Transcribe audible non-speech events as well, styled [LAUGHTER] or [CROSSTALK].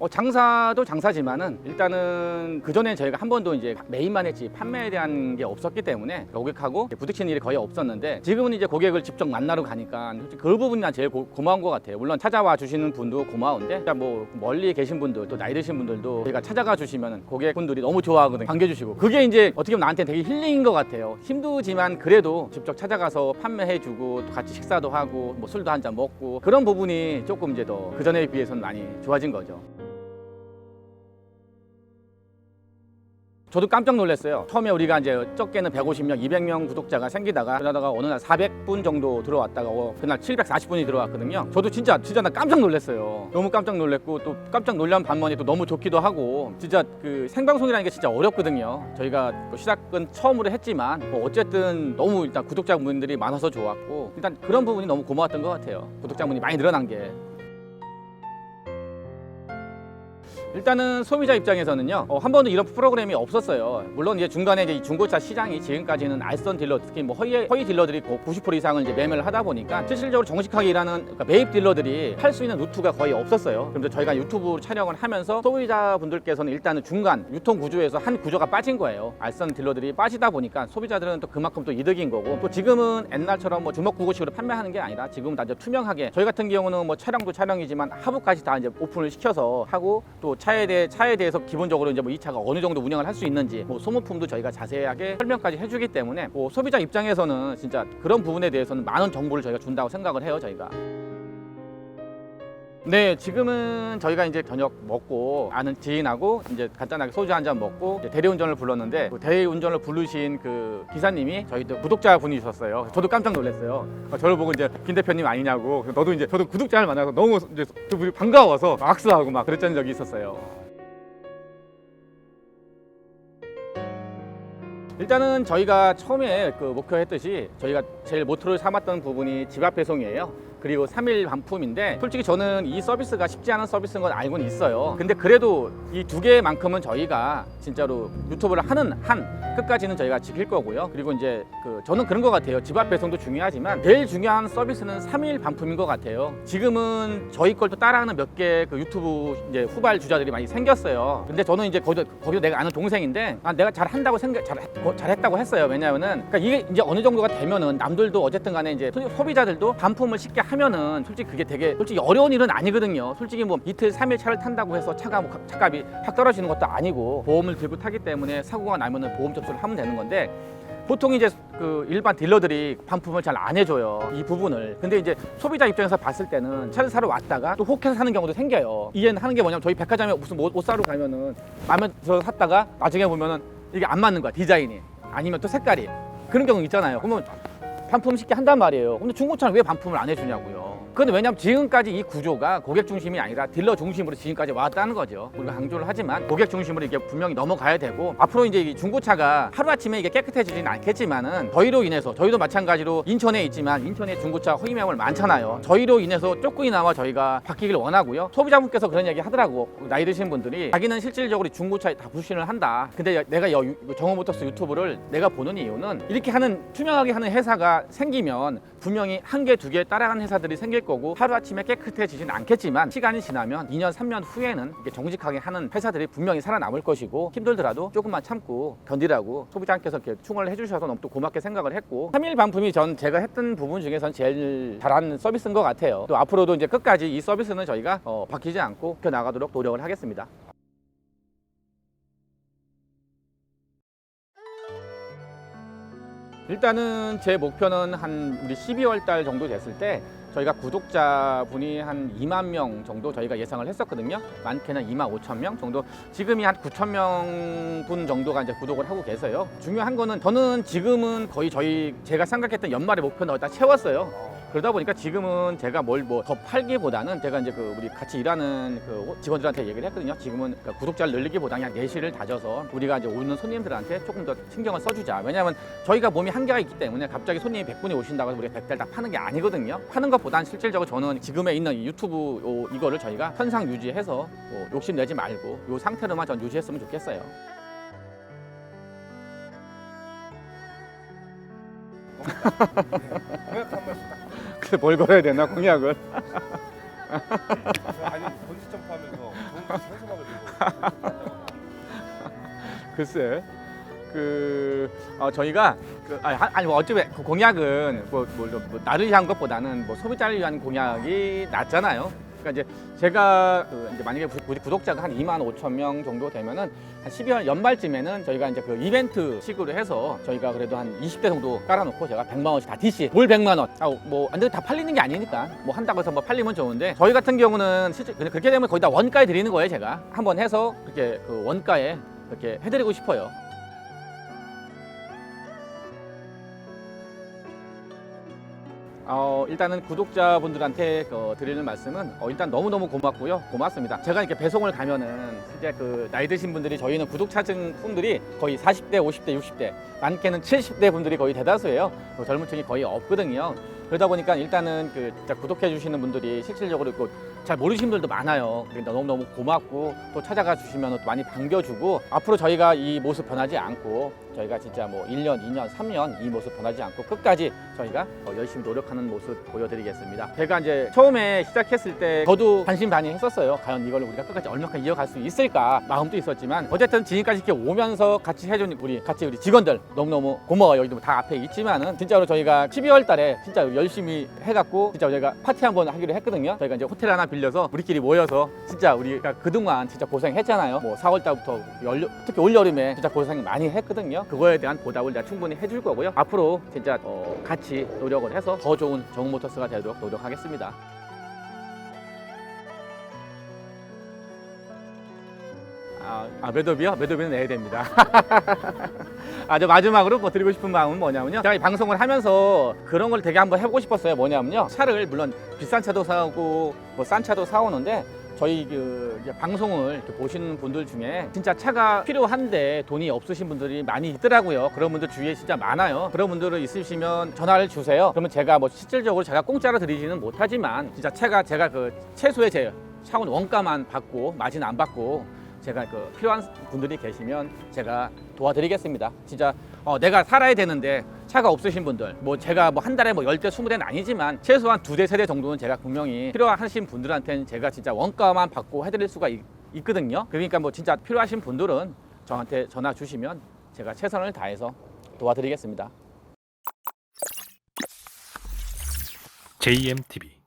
어, 장사도 장사지만은 일단은 그 전에 저희가 한 번도 이제 매입만 했지 판매에 대한 게 없었기 때문에 고객하고 부딪히는 일이 거의 없었는데 지금은 이제 고객을 직접 만나러 가니까 그 부분이 난 제일 고, 고마운 것 같아요. 물론 찾아와 주시는 분도 고마운데 뭐 멀리 계신 분들 또 나이 드신 분들도 저희가 찾아가 주시면 고객분들이 너무 좋아하거든요. 반겨주시고 그게 이제 어떻게 보면 나한테 되게 힐링인 것 같아요. 힘들지만 그래도 직접 찾아가서 판매해주고 또 같이 식사도 하고 뭐 술도 한 잔 먹고 그런 부분이 조금 이제 더 그 전에 비해서는 많이 좋아진 거죠. 저도 깜짝 놀랐어요. 처음에 우리가 이제 적게는 150명, 200명 구독자가 생기다가 그러다가 어느 날 400분 정도 들어왔다가 어, 그날 740분이 들어왔거든요. 저도 진짜 진짜 나 깜짝 놀랐어요. 너무 깜짝 놀랐고 또 깜짝 놀란 반면에 또 너무 좋기도 하고 진짜 그 생방송이라는 게 진짜 어렵거든요. 저희가 뭐 시작은 처음으로 했지만 뭐 어쨌든 너무 일단 구독자분들이 많아서 좋았고 일단 그런 부분이 너무 고마웠던 것 같아요. 구독자분이 많이 늘어난 게. 일단은 소비자 입장에서는요 어, 한 번도 이런 프로그램이 없었어요. 물론 이제 중간에 이제 이 중고차 시장이 지금까지는 알선 딜러 특히 뭐 허위, 허위 딜러들이 90% 이상을 이제 매매를 하다 보니까 실질적으로 정직하게 일하는 그러니까 매입 딜러들이 할 수 있는 루트가 거의 없었어요. 그래서 저희가 유튜브 촬영을 하면서 소비자분들께서는 일단은 중간 유통 구조에서 한 구조가 빠진 거예요. 알선 딜러들이 빠지다 보니까 소비자들은 또 그만큼 또 이득인 거고 또 지금은 옛날처럼 뭐 주먹구구식으로 판매하는 게 아니라 지금 다 이제 투명하게 저희 같은 경우는 뭐 촬영도 촬영이지만 하부까지 다 이제 오픈을 시켜서 하고 또 차에 대해 차에 대해서 기본적으로 이제 뭐 이 차가 어느 정도 운영을 할 수 있는지 뭐 소모품도 저희가 자세하게 설명까지 해주기 때문에 뭐 소비자 입장에서는 진짜 그런 부분에 대해서는 많은 정보를 저희가 준다고 생각을 해요 저희가. 네, 지금은 저희가 이제 저녁 먹고 아는 지인하고 이제 간단하게 소주 한 잔 먹고 이제 대리운전을 불렀는데 그 대리운전을 부르신 그 기사님이 저희 또 구독자 분이셨어요. 저도 깜짝 놀랐어요. 어, 저를 보고 이제 김 대표님 아니냐고. 너도 이제 저도 구독자를 만나서 너무 이제 그분이 반가워서 악수하고 막 그랬던 적이 있었어요. 일단은 저희가 처음에 그 목표했듯이 저희가 제일 모토를 삼았던 부분이 집앞 배송이에요. 그리고 3일 반품인데 솔직히 저는 이 서비스가 쉽지 않은 서비스인 건 알고는 있어요. 근데 그래도 이 두 개만큼은 저희가 진짜로 유튜브를 하는 한 끝까지는 저희가 지킬 거고요. 그리고 이제 그 저는 그런 것 같아요. 집 앞 배송도 중요하지만 제일 중요한 서비스는 3일 반품인 것 같아요. 지금은 저희 걸 또 따라하는 몇 개 그 유튜브 이제 후발 주자들이 많이 생겼어요. 근데 저는 이제 거기도, 거기도 내가 아는 동생인데 아, 내가 잘 한다고 생각 잘 거- 잘했다고 했어요. 왜냐하면은 그러니까 이게 이제 어느 정도가 되면은 남들도 어쨌든 간에 이제 소- 소비자들도 반품을 쉽게 하면은 솔직히 그게 되게 솔직히 어려운 일은 아니거든요. 솔직히 뭐 이틀 삼일 차를 탄다고 해서 차가 뭐 가- 차값이 확 떨어지는 것도 아니고 보험을 들고 타기 때문에 사고가 나면은 보험 접수를 하면 되는 건데 보통 이제 그 일반 딜러들이 반품을 잘 안 해줘요 이 부분을. 근데 이제 소비자 입장에서 봤을 때는 차를 사러 왔다가 또 혹해서 사는 경우도 생겨요. 이해는 하는 게 뭐냐면 저희 백화점에 무슨 뭐 옷, 옷 사러 가면은 마음에 들어서 샀다가 나중에 보면은 이게 안 맞는 거야 디자인이. 아니면 또 색깔이. 그런 경우 있잖아요. 그러면 반품 쉽게 한단 말이에요. 근데 중고차는 왜 반품을 안 해주냐고요 그건 왜냐면 지금까지 이 구조가 고객 중심이 아니라 딜러 중심으로 지금까지 왔다는 거죠. 우리가 강조를 하지만 고객 중심으로 이게 분명히 넘어가야 되고 앞으로 이제 이 중고차가 하루아침에 이게 깨끗해지진 않겠지만은 저희로 인해서 저희도 마찬가지로 인천에 있지만 인천에 중고차 허위 매물 많잖아요. 저희로 인해서 조금이나마 저희가 바뀌길 원하고요. 소비자분께서 그런 얘기 하더라고. 나이 드신 분들이 자기는 실질적으로 중고차에 다 부신을 한다. 근데 내가 여 정호모터스 유튜브를 내가 보는 이유는 이렇게 하는 투명하게 하는 회사가 생기면 분명히 한 개, 두 개 따라가는 회사들이 생길 거고 하루아침에 깨끗해지진 않겠지만 시간이 지나면 2년, 3년 후에는 이게 정직하게 하는 회사들이 분명히 살아남을 것이고 힘들더라도 조금만 참고 견디라고 소비자님께서 이렇게 충원을 해주셔서 너무 또 고맙게 생각을 했고 3일 반품이 전 제가 했던 부분 중에선 제일 잘한 서비스인 것 같아요. 또 앞으로도 이제 끝까지 이 서비스는 저희가 어, 바뀌지 않고 펴나가도록 노력을 하겠습니다. 일단은 제 목표는 한 우리 12월 달 정도 됐을 때 저희가 구독자분이 한 2만 명 정도 저희가 예상을 했었거든요. 많게는 2만 5천 명 정도. 지금이 한 9천 명 분 정도가 이제 구독을 하고 계세요. 중요한 거는 저는 지금은 거의 저희 제가 생각했던 연말의 목표는 다 채웠어요. 그러다 보니까 지금은 제가 뭘 뭐 더 팔기보다는 제가 이제 그 우리 같이 일하는 그 직원들한테 얘기를 했거든요. 지금은 그러니까 구독자를 늘리기보다는 그냥 내실을 다져서 우리가 이제 오는 손님들한테 조금 더 신경을 써주자. 왜냐하면 저희가 몸이 한계가 있기 때문에 갑자기 손님이 100분이 오신다고 해서 우리가 100달 다 파는 게 아니거든요. 파는 것보단 실질적으로 저는 지금에 있는 이 유튜브 요 이거를 저희가 현상 유지해서 뭐 욕심 내지 말고 이 상태로만 전 유지했으면 좋겠어요. 근데 뭘 걸어야 되나 공약을? [LAUGHS] 아니 번지 점프하면서 들고 글쎄 그 어, 저희가 그, 아니, 하- 아니 뭐 어차피 그 공약은 뭐, 뭐, 뭐 나를 위한 것보다는 뭐 소비자를 위한 공약이 낫잖아요. 그러니까 이제 제가 그 이제 만약에 구- 구독자가 한 2만 5천 명 정도 되면은 한 12월 연말쯤에는 저희가 이제 그 이벤트 식으로 해서 저희가 그래도 한 20대 정도 깔아놓고 제가 100만 원씩 다 DC 뭘 100만 원? 아뭐 완전 다 팔리는 게 아니니까 뭐 한다고 해서 뭐 팔리면 좋은데 저희 같은 경우는 실제 그렇게 되면 거의 다 원가에 드리는 거예요 제가 한번 해서 그렇게 그 원가에 이렇게 해드리고 싶어요. 어, 일단은 구독자분들한테 어, 드리는 말씀은 어, 일단 너무너무 고맙고요. 고맙습니다. 제가 이렇게 배송을 가면은 실제 그 나이 드신 분들이 저희는 구독자층 분들이 거의 40대, 50대, 60대, 많게는 70대 분들이 거의 대다수예요. 그 젊은 층이 거의 없거든요. 그러다 보니까 일단은 그 구독해 주시는 분들이 실질적으로 그잘 모르시는 분들도 많아요. 그러니까 너무너무 고맙고 또 찾아가 주시면 또 많이 반겨주고 앞으로 저희가 이 모습 변하지 않고 저희가 진짜 뭐 1년, 2년, 3년 이 모습 변하지 않고 끝까지 저희가 어, 열심히 노력하는 모습 보여드리겠습니다. 제가 이제 처음에 시작했을 때 저도 반신반의 했었어요. 과연 이걸 우리가 끝까지 얼마큼 이어갈 수 있을까 마음도 있었지만 어쨌든 지금까지 이렇게 오면서 같이 해준 우리 같이 우리 직원들 너무너무 고마워요. 여기도 다 앞에 있지만은 진짜로 저희가 12월 달에 진짜 열심히 해갖고 진짜 저희가 파티 한번 하기로 했거든요. 저희가 이제 호텔 하나 빌려서 우리끼리 모여서 진짜 우리가 그동안 진짜 고생했잖아요. 뭐 4월 달부터 열, 특히 올 여름에 진짜 고생 많이 했거든요. 그거에 대한 보답을 내가 충분히 해줄 거고요. 앞으로 진짜 어, 같이 노력을 해서 더 좋은 정모터스가 되도록 노력하겠습니다. 아, 아 매듭이요? 매듭이는 내야 됩니다. [LAUGHS] 아, 저 마지막으로 뭐 드리고 싶은 마음은 뭐냐면요. 제가 이 방송을 하면서 그런 걸 되게 한번 해보고 싶었어요. 뭐냐면요. 차를 물론 비싼 차도 사오고 뭐 싼 차도 사오는데 저희 그 방송을 이렇게 보시는 분들 중에 진짜 차가 필요한데 돈이 없으신 분들이 많이 있더라고요. 그런 분들 주위에 진짜 많아요. 그런 분들은 있으시면 전화를 주세요. 그러면 제가 뭐 실질적으로 제가 공짜로 드리지는 못하지만 진짜 차가 제가 그 최소의 제 차원 원가만 받고 마진 안 받고 제가 그 필요한 분들이 계시면 제가 도와드리겠습니다. 진짜 어, 내가 살아야 되는데 차가 없으신 분들, 뭐 제가 뭐 한 달에 뭐 10대, 20대는 아니지만 최소한 두 대, 세 대 정도는 제가 분명히 필요하신 분들한테는 제가 진짜 원가만 받고 해드릴 수가 있, 있거든요. 그러니까 뭐 진짜 필요하신 분들은 저한테 전화 주시면 제가 최선을 다해서 도와드리겠습니다. JMTV